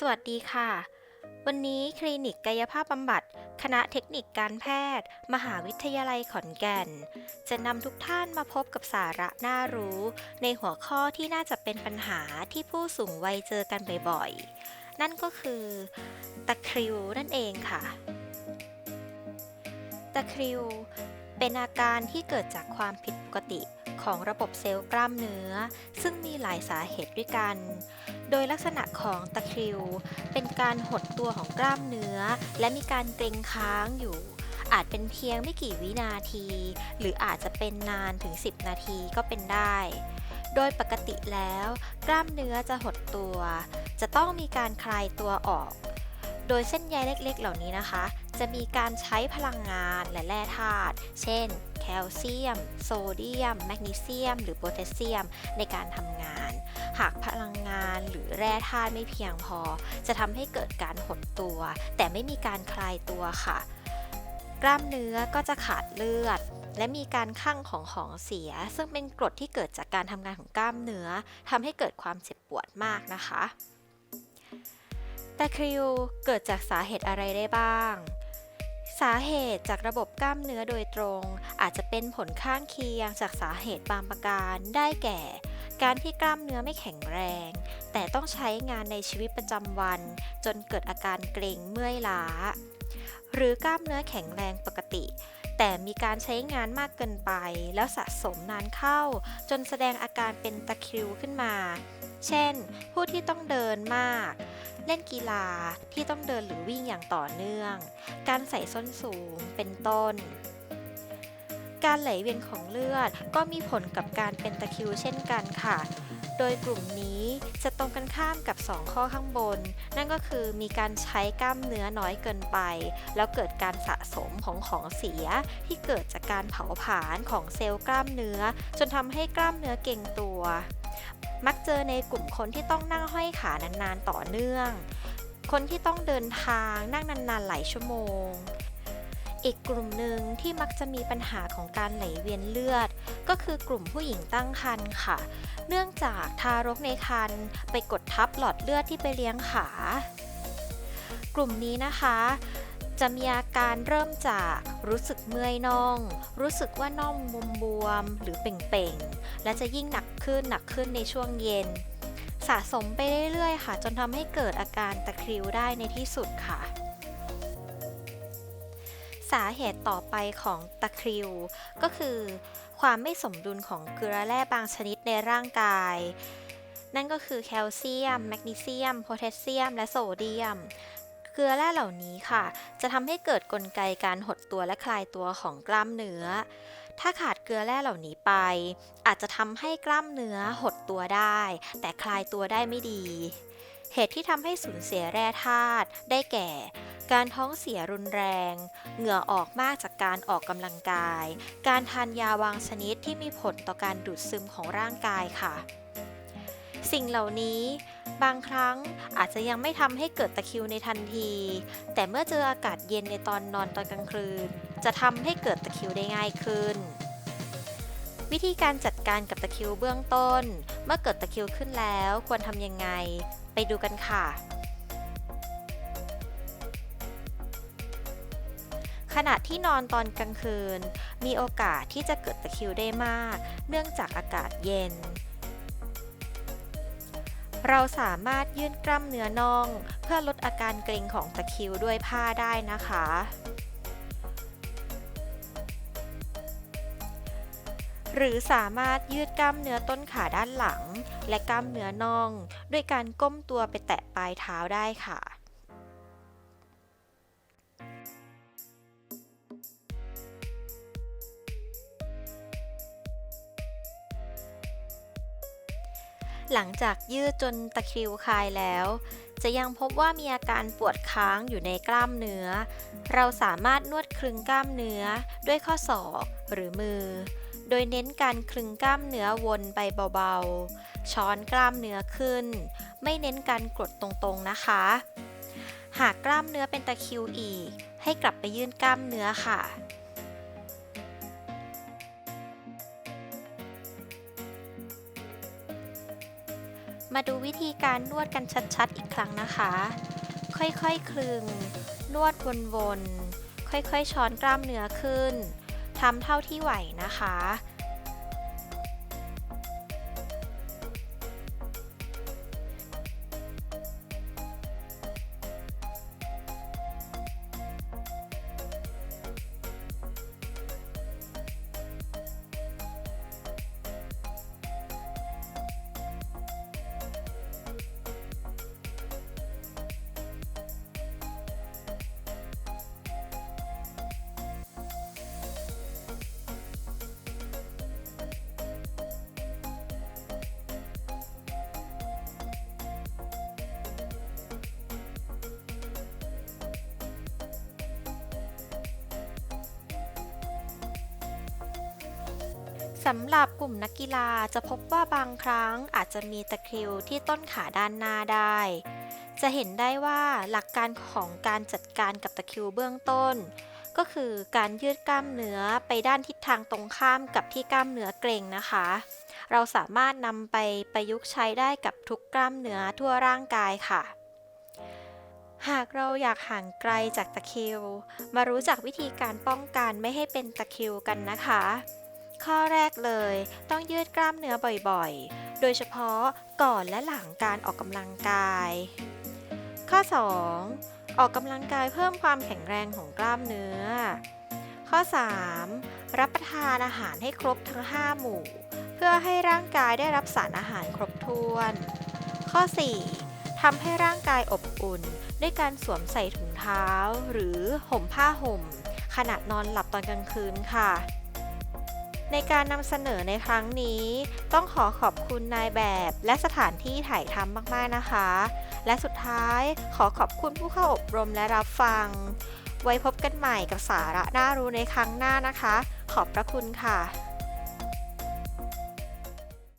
สวัสดีค่ะ วันนี้คลินิกกายภาพบำบัด คณะเทคนิคการแพทย์ มหาวิทยาลัยขอนแก่น จะนำทุกท่านมาพบกับสาระน่ารู้ ในหัวข้อที่น่าจะเป็นปัญหาที่ผู้สูงวัยเจอกันบ่อยๆ นั่นก็คือตะคริวนั่นเองค่ะ ตะคริวเป็นอาการที่เกิดจากความผิดปกติ ของระบบเซลล์กล้ามเนื้อ ซึ่งมีหลายสาเหตุด้วยกัน โดยลักษณะของตะคริว เป็นการหดตัวของกล้ามเนื้อ และมีการเกร็งค้างอยู่ อาจเป็นเพียงไม่กี่วินาที หรืออาจจะเป็นนานถึง 10 นาทีก็เป็นได้ โดยปกติแล้ว กล้ามเนื้อจะหดตัว จะต้องมีการคลายตัวออก โดยเส้นใยเล็กๆ เหล่านี้นะคะ จะมีการใช้พลังงานและแร่ธาตุ เช่น แคลเซียม โซเดียม แมกนีเซียม หรือโพแทสเซียมในการทำงาน หากพลังงานหรือแร่ธาตุไม่เพียงพอ จะทำให้เกิดการหดตัว แต่ไม่มีการคลายตัวค่ะ กล้ามเนื้อก็จะขาดเลือดและมีการคั่งของของเสีย ซึ่งเป็นกรดที่เกิดจากการทำงานของกล้ามเนื้อทำให้เกิดความเจ็บปวดมากนะคะตะคริวเกิดจากสาเหตุอะไรได้บ้าง สาเหตุจากระบบกล้ามเนื้อโดยตรง อาจจะเป็นผลข้างเคียงจากสาเหตุบางประการ ได้แก่ การที่กล้ามเนื้อไม่แข็งแรง แต่ต้องใช้งานในชีวิตประจำวัน จนเกิดอาการเกร็งเมื่อยล้า หรือกล้ามเนื้อแข็งแรงปกติ แต่มีการใช้งานมากเกินไป แล้วสะสมนานเข้า จนแสดงอาการเป็นตะคริวขึ้นมา เช่น ผู้ที่ต้องเดินมาก เล่นกีฬาที่ต้องเดินหรือวิ่งอย่างต่อเนื่อง การใส่ส้นสูงเป็นต้น การไหลเวียนของเลือดก็มีผลกับการเป็นตะคริวเช่นกันค่ะ โดยกลุ่มนี้จะตรงกันข้ามกับ 2 ข้อข้างบน นั่นก็คือมีการใช้กล้ามเนื้อน้อยเกินไป แล้วเกิดการสะสมของของเสียที่เกิดจากการเผาผลาญของเซลล์กล้ามเนื้อ จนทำให้กล้ามเนื้อเก่งตัว มักเจอในกลุ่มคนที่ต้องนั่งห้อยขานานๆต่อเนื่อง คนที่ต้องเดินทางนั่งนานๆหลายชั่วโมง อีกกลุ่มหนึ่งที่มักจะมีปัญหาของการไหลเวียนเลือด ก็คือกลุ่มผู้หญิงตั้งครรภ์ค่ะ เนื่องจากทารกในครรภ์ไปกดทับหลอดเลือดที่ไปเลี้ยงขา กลุ่มนี้นะคะจะมีอาการเริ่มจากรู้สึกเมื่อยน่อง รู้สึกว่าน่องบวมๆหรือเป่งๆ และจะยิ่งหนัก ขึ้นหนักขึ้นในช่วงเย็น สะสมไปเรื่อยๆ ค่ะ จนทำให้เกิดอาการตะคริวได้ในที่สุดค่ะ สาเหตุต่อไปของตะคริว ก็คือความไม่สมดุลของเกลือแร่บางชนิดในร่างกาย นั่นก็คือแคลเซียม แมกนีเซียม โพแทสเซียม และโซเดียมเกลือแร่เหล่านี้ค่ะ จะทำให้เกิดกลไกการหดตัวและคลายตัวของกล้ามเนื้อ ถ้าขาดเกลือแร่เหล่านี้ไป อาจจะทำให้กล้ามเนื้อหดตัวได้ แต่คลายตัวได้ไม่ดี เหตุที่ทำให้สูญเสียแร่ธาตุได้แก่ การท้องเสียรุนแรง เหงื่อออกมากจากการออกกำลังกาย การทานยาบางชนิดที่มีผลต่อการดูดซึมของร่างกายค่ะ สิ่งเหล่านี้บางครั้งอาจจะยังไม่ทำให้เกิดตะคริวในทันที แต่เมื่อเจออากาศเย็นในตอนนอนตอนกลางคืน จะทำให้เกิดตะคริวได้ง่ายขึ้น วิธีการจัดการกับตะคริวเบื้องต้น เมื่อเกิดตะคริวขึ้นแล้วควรทำยังไง ไปดูกันค่ะ ขณะที่นอนตอนกลางคืน มีโอกาสที่จะเกิดตะคริวได้มาก เนื่องจากอากาศเย็นเราสามารถยืดกล้ามเนื้อน่อง เพื่อลดอาการเกร็งของตะคริวด้วยผ้าได้นะคะ หรือสามารถยืดกล้ามเนื้อต้นขาด้านหลัง และกล้ามเนื้อน่อง ด้วยการก้มตัวไปแตะปลายเท้าได้ค่ะหลังจากยืดจนตะคริวคลายแล้ว จะยังพบว่ามีอาการปวดค้างอยู่ในกล้ามเนื้อ เราสามารถนวดคลึงกล้ามเนื้อด้วยข้อศอกหรือมือ โดยเน้นการคลึงกล้ามเนื้อวนไปเบาๆ ช้อนกล้ามเนื้อขึ้น ไม่เน้นการกดตรงๆนะคะ หากกล้ามเนื้อเป็นตะคิวอีก ให้กลับไปยื่นกล้ามเนื้อค่ะมาดูวิธีการนวดกันชัดๆ อีกครั้งนะคะ ค่อยๆ คลึง นวดวนๆ ค่อยๆ ช้อนกล้ามเนื้อขึ้น ทำเท่าที่ไหวนะคะ สำหรับกลุ่มนักกีฬาจะพบว่าบางครั้งอาจจะมีตะคริวที่ต้นขาด้านหน้าได้ จะเห็นได้ว่าหลักการของการจัดการกับตะคริวเบื้องต้น ก็คือการยืดกล้ามเนื้อไปด้านทิศทางตรงข้ามกับที่กล้ามเนื้อเกร็งนะคะ เราสามารถนำไปประยุกต์ใช้ได้กับทุกกล้ามเนื้อทั่วร่างกายค่ะหากเราอยากห่างไกลจากตะคริว มารู้จักวิธีการป้องกันไม่ให้เป็นตะคริวกันนะคะ ข้อแรกเลย ต้องยืดกล้ามเนื้อบ่อยๆ โดยเฉพาะก่อนและหลังการออกกำลังกาย ข้อ 2. ออกกำลังกายเพิ่มความแข็งแรงของกล้ามเนื้อ ข้อ 3. รับประทานอาหารให้ครบทั้ง 5 หมู่ เพื่อให้ร่างกายได้รับสารอาหารครบถ้วน ข้อ 4. ทำให้ร่างกายอบอุ่น ด้วยการสวมใส่ถุงเท้า หรือห่มผ้าห่ม ขณะนอนหลับตอนกลางคืนค่ะ ในการนำเสนอในครั้งนี้ ต้องขอขอบคุณนายแบบและสถานที่ถ่ายทำมากๆนะคะ และสุดท้ายขอขอบคุณผู้เข้าอบรมและรับฟัง ไว้พบกันใหม่กับสาระน่ารู้ในครั้งหน้านะคะ ขอบพระคุณค่ะ